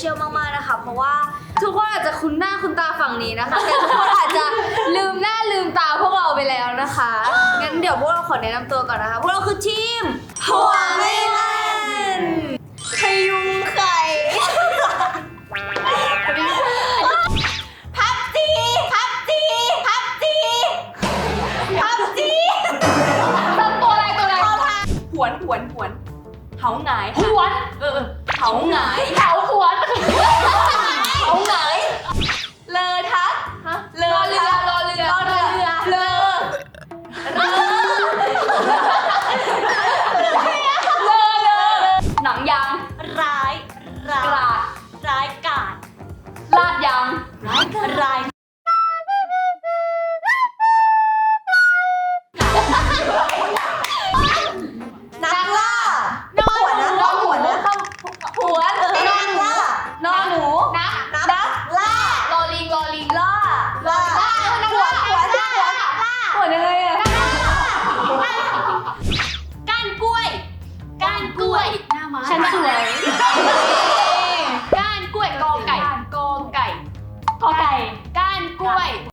ชียลมากๆนะคะ เพราะว่าทุกคนอาจจะคุ้นหน้าคุ้นตาฝั่งนี้นะคะ แต่ทุกคนอาจจะลืมหน้าลืมตาพวกเราไปแล้วนะคะ งั้นเดี๋ยวพวกเราขอแนะนำตัวก่อนนะคะ พวกเราคือทีมหัวไม่เล่นขยุงไข่พับจีพับจีพับจีพับจีตัวอะไรตัวอะไรหวนหวนหวนเหาหงายหวนเออเออเหาหงาย 对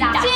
打进。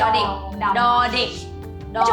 ดอเด็กดอเด็กดอโช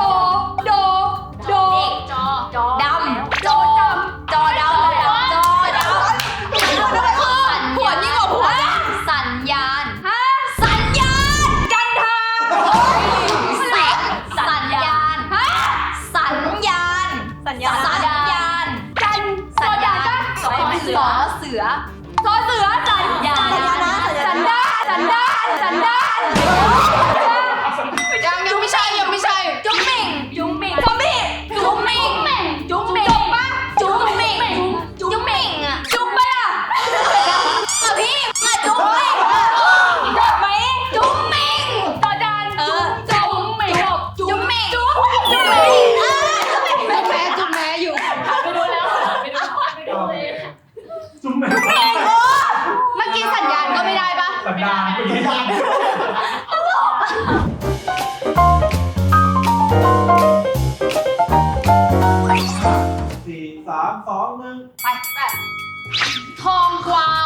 通关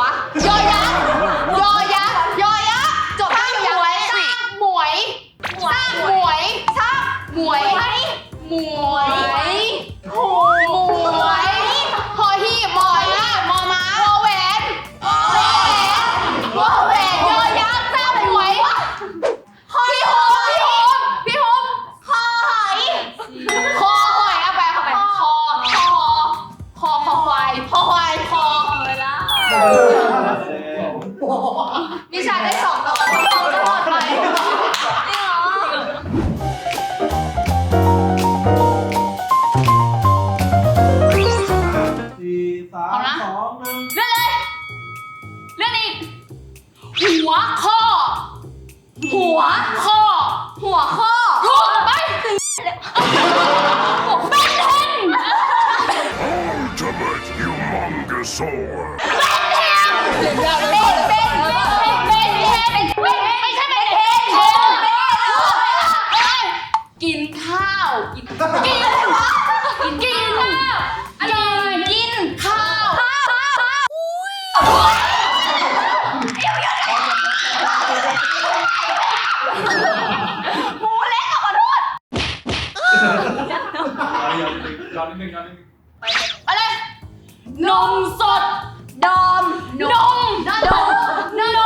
วะ วข้อ หัวข้อ หัวข้อถูกไปหัวเป็น Ultimate Humongousaur! หนึ่งเอาหนึ่งไปเลยนมสด ดอม นม ดม นมดนม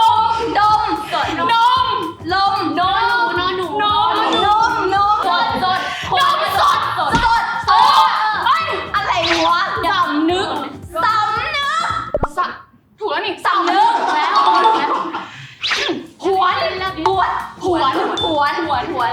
ดม สด นม ลม นม นม นม นม นม นม สด สด นม สด สด สดสดเอ้ยอะไรวะสำนึกสำนึกสำถูกแล้วนี่สำนึกแล้วหวนบวชหวนหวนหวนหวน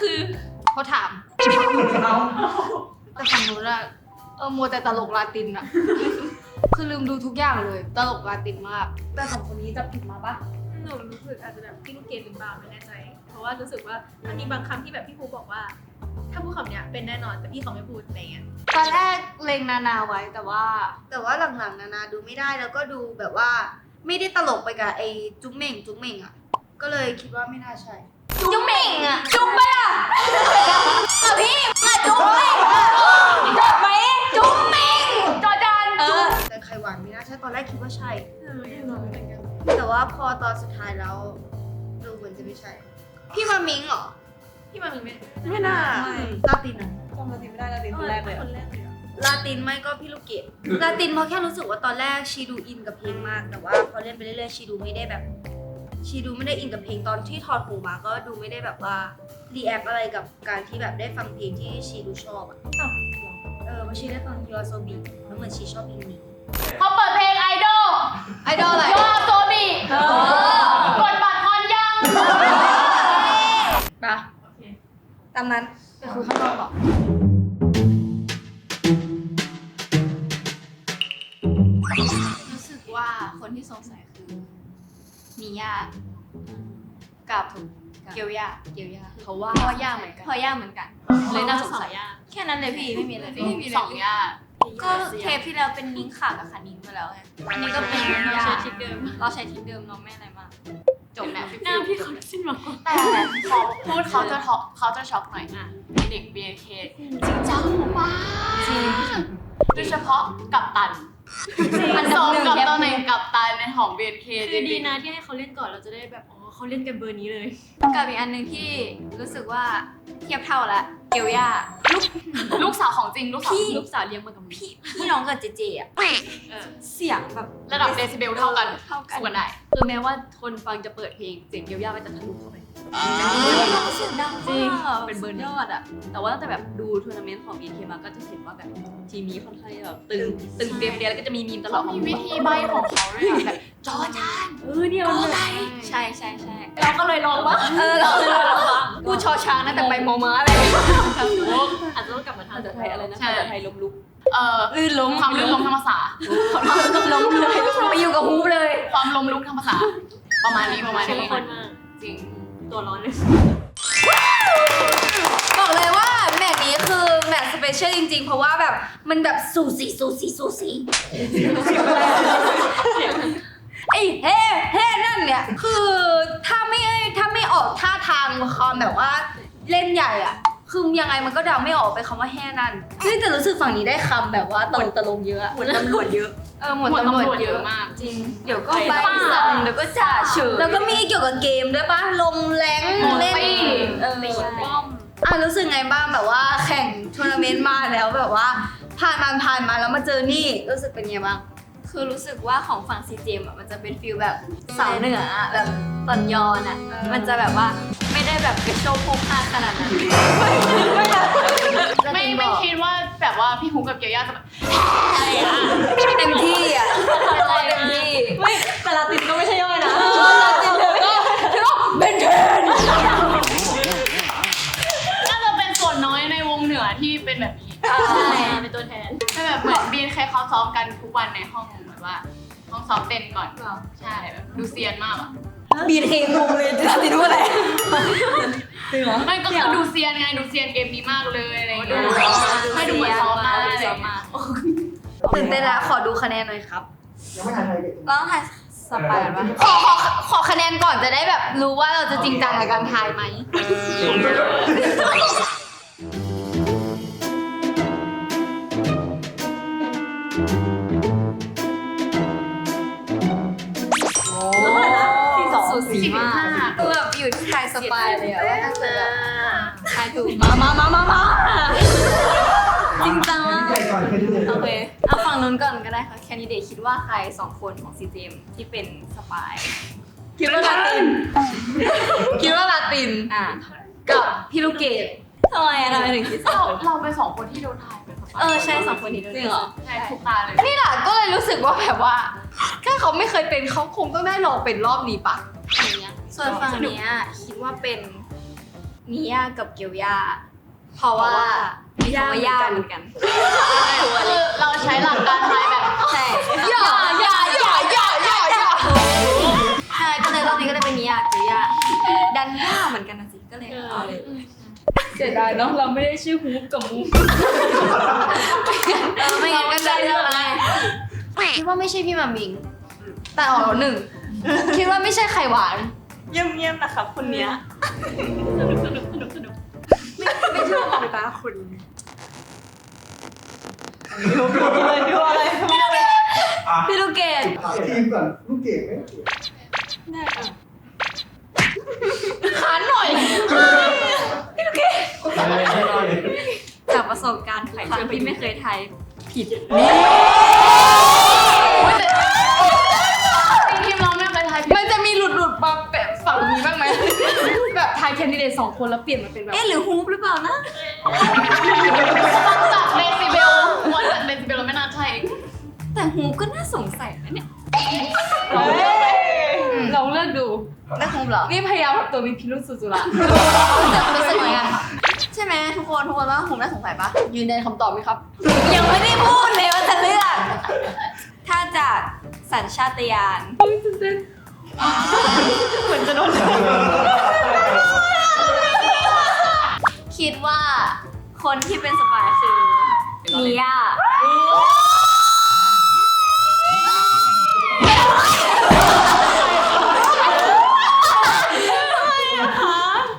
คือเขาถามเอาแต่ฝั่งนู้นอะเออมัวแต่ตลกลาตินอะคือลืมดูทุกอย่างเลย ตลกลาตินมาก แต่สองคนนี้จะผิดมาปะหนูรู้สึกอาจจะแบบพี่ลูกเกดหรือเปล่าไม่แน่ใจ เพราะว่ารู้สึกว่ามันมีบางคำที่แบบพี่ครูบอกว่า ถ้าพูดคำเนี้ยเป็นแน่นอนแต่พี่เขาไม่พูดอะไรเงี้ยตอนแรกเล็งนานาไว้แต่ว่า แต่ว่าหลังๆนานาดูไม่ได้แล้วก็ดูแบบว่า ไม่ได้ตลกไปกับไอ้จุ๊บเหม่งจุ๊บเหม่งอะ ก็เลยคิดว่าไม่น่าใช่ จุ๊บเหม่งอะจุ๊บไปอะอะพี่มาจุ๊บเหม่งอะจุ๊บไหมจุ๊บเหม่งจอจานเออแต่ไข่หวานไม่น่าใช่ตอนแรกคิดว่าใช่เออไม่รู้เหมือนกันแต่ว่าพอตอนสุดท้ายแล้วดูเหมือนจะไม่ใช่ พี่มามิงเหรอ พี่มามีไม่ไม่น่าลาตินอะจำลาตินไม่ได้ลาตินคนแรกเลยคนแรกเลยอะลาตินไม่ก็พี่ลูกเกดลาตินเพราะแค่รู้สึกว่าตอนแรกชีดูอินกับเพลงมาก แต่ว่าพอเล่นไปเรื่อยๆชีดูไม่ได้แบบ ชีดูไม่ได้อินกับเพลงตอนที่ถอดหูมาก็ดูไม่ได้แบบว่ารีแอคอะไรกับการที่แบบได้ฟังเพลงที่ชีดูชอบอะเออเพราะชีได้ฟังยูอาโซบีแล้วเหมือนชีชอบเพลงนี้เขาเปิดเพลงไอดอลไอดอลอะไรโยอาโซบิกดบัตรออนยังปะตามนั้นไปคุยข้างนอกหรอรู้ มียากับเกียวยาเกียวยาเขาว่าเพราะยากเหมือนกันเพราะยากเหมือนกัน เลยน่าสงสัยแค่นั้นเลยพี่ไม่มีอะไรไม่มีสองยาก็เทปที่แล้วเป็นนิ้งขากับขานิ้งไปแล้วไงอันนี้ก็เป็นยาเราใช้ทริคเดิม เราใช้ทริคเดิมเราไม่อะไรมากจบแล้วหน้าพี่เขาสิ้นหวังแต่เขาพูดเขาจะท็อกเขาจะช็อกหน่อยนะเด็ก BNK จริงจังมากโดยเฉพาะกับตัน อันสดับองหนึ่งกับแคปตอนหไหนนึ่งกับตันในของ BNK จคือดีริงนะที่ให้เขาเล่นก่อนเราจะได้แบบอ๋อเขาเล่นกันเบอร์นี้เลย กับอีกอันหนึ่งที่รู้สึกว่าเทียบเท่าละเกียวยาๆลูกสาวของจริงลูกสาวลูกสาวเลี้ยงมากับพี่พี่พี่น้องกับเจเจอะเออเสียงแบบระดับเดซิเบลเท่ากันเท่ากัน สู้กันได้ คือแม้ว่าคนฟังจะเปิดเพลงเสียงเยียวยาก็จะทะลุเข้าไป เสียงดังจริงเป็นเบอร์ยอดอะแต่ว่าตั้งแต่แบบดูทัวร์นาเมนต์ของ BK มาก็จะเห็นว่าแบบทีมนี้ค่อนข้างแบบตึงตึงเตรียมเรียแล้วก็จะมีมีมตลอดของมีวิธีใบของเขาด้วยอะแบบจอจานเออเนี่ยมันแบบใช่ใช่ใช่เราก็เลยลองว่าเออเราเราเราพูดชอช้างนะแต่ไปมอม้าอะไรอาจจะต้องกลับมาทำภาษาไทยอะไรนะภาษาไทยล้มลุกเอ่อลื่นล้มความลื่นล้มทางภาษาล้มเลยไปอยู่กับฮูปเลย ความล้มลุกทางภาษาประมาณนี้ประมาณนี้มากจริง ตัวร้อนเลยบอกเลยว่าแมทนี้คือแมทสเปเชียลจริงๆ เพราะว่าแบบมันแบบสูสีสูสีสูสีไอ้เฮ้เฮ้นั่นเนี่ย คือถ้าไม่ถ้าไม่ออกท่าทางความแบบว่าเล่นใหญ่อะ คือยังไงมันก็เดาไม่ออกไปนคำว่าแห่นั่นเฮ้ยแต่รู้สึกฝั่งนี้ได้คำแบบว่าตลกตลกเยอะอะเหมือนตำรวจเยอะ เออหมดหมดตำรวจตำรวจเยเยอะอะมาก จริง เดี๋ยวก็ไปไปสั่งเดี๋ยวก็จ่าเฉยแล้วก็มีเกี่ยวกับเกมด้วยปะลงแรงเล่นตีเออป้อม อะรู้สึกไงบ้างแบบว่าแข่งทัวร์นาเมนต์มาแล้วแบบว่าผ่านมาผ่านมาแล้วมาเจอนี่รู้สึกเป็นไงบ้าง คือรู้สึกว่าของฝั่งซีเจมอะมันจะเป็นฟิลแบบสาวเหนืออะแบบตอนยอนอะ เออ มันจะแบบว่าไม่ ได้แบบกระโชกโพกพาขนาดนั้นไม่ไม่คิดว่าแบบว่าพี่ฮุกกับเกียร์ย่าจะแบบเต็มที่อะเต็มที่ไม่แต่ลาตินก็ไม่ใช่ย่อยนะเป็นเทนน่าจะเป็นส่วนน้อยในวงเหนือที่เป็นแบบนี้ใช่เป็นตัวแทนใช่แบบเหมือนบีนเคเขาซ้อมกันทุกวันในห้องเหมือนว่าห้องซ้อมเต้นก่อนใช่แบบดูเซียนมากอะ บีเทงงเลยจะติดว่าอะไรไม่ก็คือดูเซียนไงดูเซียนเกมนี้มากเลยอะไรอย่างเงี้ยดูให้ดูเหมือนซ้อมมาดูอะไรอซ้อย่างมเงี้มายตื่นเต้นแล้วขอดูคะแนนหน่อยครับยังไม่ทันใครเด็กเราต้องถ่ายสปายปะขอขอขอคะแนนก่อนจะได้แบบรู้ว่าเราจะจริงจังกับการทายไหม ไทยสปายเลยอะว่าน่าจะแบบทายถูกมามามามามาจริงจังมากใหญ่ก่อนแค่นี้เลยโอเค เอาฝั่งนู้นก่อนก็ได้ค่ะ แคนดิเดตคิดว่าใครสองคนของซีเจมที่เป็นสปาย คิดว่าลาติน คิดว่าอะ กับพี่ลูกเกดทำไมอะทำไมถึงคิดสองเราคนเราเป็นสองคนที่โดนทายเป็นสปายเออใช่สองคนนี้จจริริงงเหเหรรออใช่ทุกตาเลย นี่แหละก็เลยรู้สึกว่าแบบว่า ถ้าเขาไม่เคยเป็นเขาคงต้องได้ลองเป็นรอบนี้ปะอย่างเงี้ย ส่วนฝั่งเนี้ยคิดว่าเป็นมิยากับเกียวยา เพราะว่ามีคำว่าย่าเหมือนกันคือเราใช้หลักการทายแบบใช่อย่าอย่าอย่าอย่าอย่าอย่าใช่ก็เลยรอบนี้ก็เลยเป็นมิยาเกียวยาดันย่าเหมือนกันนะสิก็เลยเอาเลยเสียดายเนาะเราไม่ได้ชื่อฮูปกับมูฟเออไม่งั้นก็จะเลือกอะไรคิดว่าไม่ใช่พี่มามิง แต่ออกแล้วหนึ่งคิดว่าไม่ใช่ไข่หวาน เยี่ยมๆนะครับคนเนี้ยสนุกสนุกสนุกไม่เชื่อเลยตาคุณดูดูเลยดูอะไรพี่ลูกเกดถามทีมก่อนลูกเก่งไหมขานหน่อยจากประสบการณ์ทุกครั้งที่ไม่เคยทายผิดทีายแคนดิเดตสองคนแล้วเปลี่ยนมาเป็นแบบ เอ๊ะหรือฮูปหรือเปล่านะ จากเดซิเบลวันจากเดซิเบลเราไม่น่าใช่แต่ฮูปก็น่าสงสัยนะเนี่ยลองเลือกดู ได้ฮูปเหรอนี่พยายามทำตัวมีพิรุษสุดๆละแต่รู้สึกเหมือนกันใช่ไหมทุกคนทุกคนว่าฮูปน่าสงสัยปะยืนยันคำตอบไหมครับ ยังไม่ได้พูดเลยว่าจะเลือกถ้าจากสัญชาตญาณ เหมือนจะโดน คิดว่าคนที่เป็นสปายคือมิยา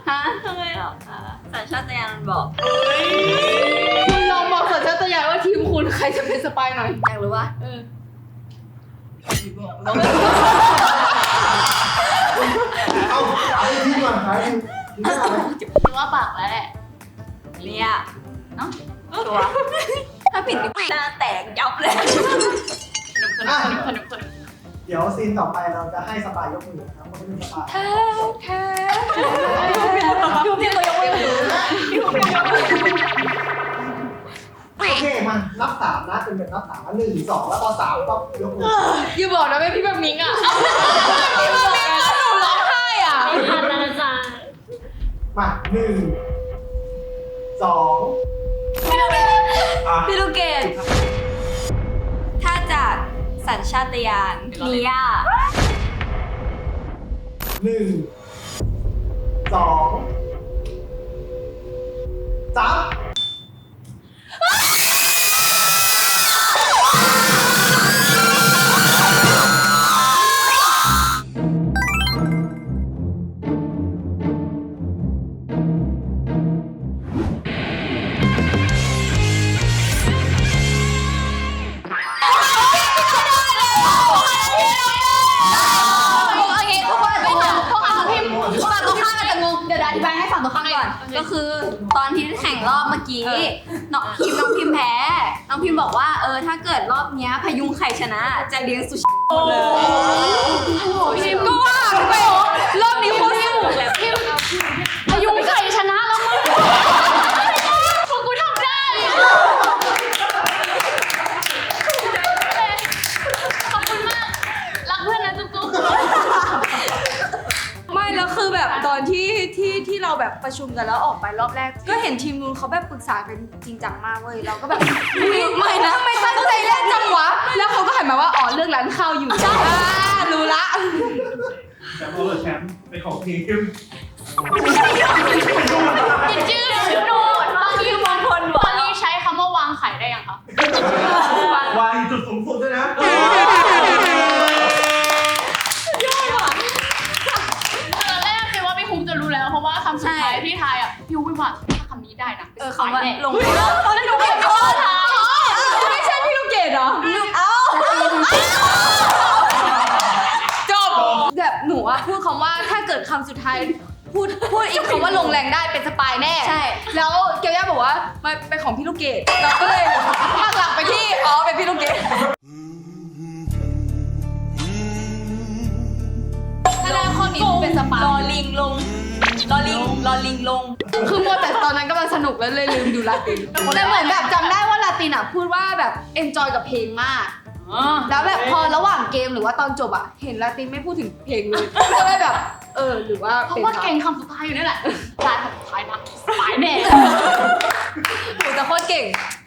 ฮะทำไมหรอคะสัญชาตญาณมันบอก คุณลองบอกสัญชาตญาณว่าทีมคุณใครจะเป็นสปายหน่อย อยากรู้ว่าเอาเอาทีมก่อนหาทีมทีมไม่ได้ไหมคิดว่าปากแล้วแหละ มิยาเนาะตัว ถ้าผิดนี่หน้าแตกยับเลยสนุกสนุกสนุกสนุกเดี๋ยวซีนต่อไปเราจะให้สปายยกมือนะครับคนที่เป็นสปายดูพี่ตัวยกมือโอเคมานับสามนะเป็นแบบนับสามหนึ่งสองแล้วพอสามก็ยกมืออย่าบอกนะว่าพี่แบบมิงอะพี่แบบมิงแล้วหนูร้องไห้อะทันแล้วนะจ๊ะมาหนึ่ง สองพี่ลูกเกดถ้าจากสัญชาตญาณมิยาหนึ่งสองสาม กี้น้องพิมน้องพิมแพ้ น้องพิมบอกว่าเออถ้าเกิดรอบเนี้ยพยุงไข่ชนะ จะเลี้ยงสุชิหมดเลยพิมก็ว่าไปรอบนี้โคตรสนุกเลยพยุงไข่ชนะแล้วมึงพวกกูทำได้ ขอบคุณมาก รักเพื่อนนะจุ๊กจุ๊ก ไม่แล้วคือแบบตอน ที่ที่ที่เราแบบประชุมกันแล้วออกไปรอบแรก ก็เห็นทีมนู้นเขาแบบปรึกษากันจริงจังมากเว้ยเราก็แบบไม่นะทำไมตั้งใจเล่นจังวะแล้วเขาก็หันมาว่าอ๋อเลือกร้านข้าวอยู่ใช่รู้ละแชมป์โอเวอร์แชมป์เป็นของทีมปิดชื่อ ลิงลงรอลิงรลิงลง คือมัวแต่ตอนนั้นกำลังสนุกแล้วเลยลืมดูลาตินแต่เหมือนแบบจำได้ว่าลาตินอะพูดว่าแบบเอนจอยกับเพลงมาก แล้วแบบพอระหว่างเกมหรือว่าตอนจบอะ เห็นลาตินไม่พูดถึงเพลงเลยก็เลยแบบ เออหรือว่าเพราะเป็นว่าเก่งคำสุดท้ายอยู่นี่แหละลายคำสุดท้ายนะสายแน่หนูแต่โคตรเก่ง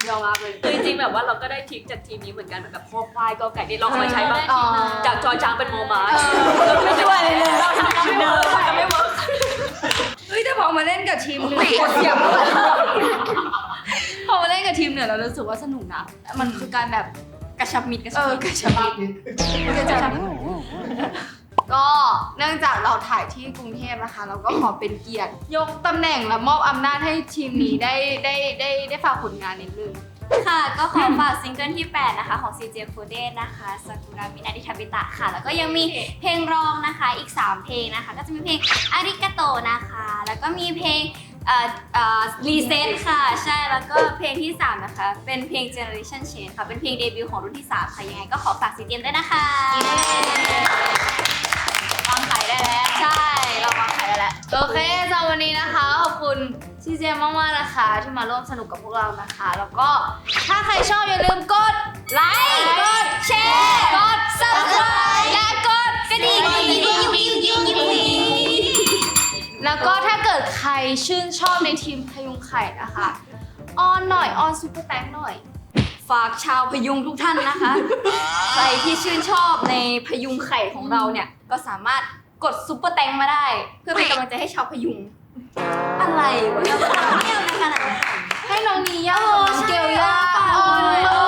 ยอมรับเลยคือจริงๆแบบว่าเราก็ได้ทริคจากทีมนี้เหมือนกันแบบคอควายกอไก่ที่ลองเอามาใช้บ้างอ๋อจากจอช้างเป็นโมมาเออไม่ช่วยเลยเราทำไม่เวิร์กทำไม่เวิร์ก เฮ้ยแต่พอมาเล่นกับทีมเหนือโคตรเสียงพอมาเล่นกับทีมเหนือเรารู้สึกว่าสนุกนะ มันคือการแบบกระชับมิตรกระเอชับอมิตรกระชับมิตรก็เนื่องจากเราถ่ายที่กรุงเทพนะคะ เราก็ขอเป็นเกียรติ ยกตำแหน่งและมอบอำนาจให้ทีมนี้ได้ได้ได้ได้ฝากผลงานนิดนึง ค่ะ ก็ขอฝากซิงเกิลที่ 8 นะคะ ของ CJ f o d e นะคะซากุระมินาดิทาบิตะค่ะ แล้วก็ยังมีเพลงรองนะคะอีก 3 เพลงนะคะ ก็จะมีเพลงอาริกาโตนะคะ แล้วก็มีเพลงเอ่ออรีเซ็ตค่ะ ใช่แล้วก็เพลงที่ 3 นะคะ เป็นเพลง Generation Change ค่ะ เป็นเพลงเดบิวต์ของรุ่นที่ 3 ค่ะ ยังไงก็ขอฝากซีเจมด้วยนะคะายได้แล้วโอเคสำหรับวันนี้นะคะ ขอบคุณซีเจมากๆนะคะ ที่มาร่วมสนุกกับพวกเรานะคะ แล้วก็ถ้าใครชอบอย่าลืมกดไลค์ กดแชร์ กด subscribe และกดกระดิ่งยิ่งยิ่งยิ่งยิ่งยิ่งยิ่งแล้วก็ถ้าเกิดใครชื่นชอบในทีมพยุงไข่นะคะออนหน่อยออนซูเปอร์แตงหน่อย ฝากชาวพยุงทุกท่านนะคะ ใครที่ชื่นชอบในพยุงไข่ของเราเนี่ย ก็สามารถ กดซุปเปอร์แตงมาได้ เพื่อเป็นกำลังใจให้ชาวพยุง อะไรวะไม่เอาในขนาดนั้นให้น้องนีย่าโอ้สเกลย่าฝากออ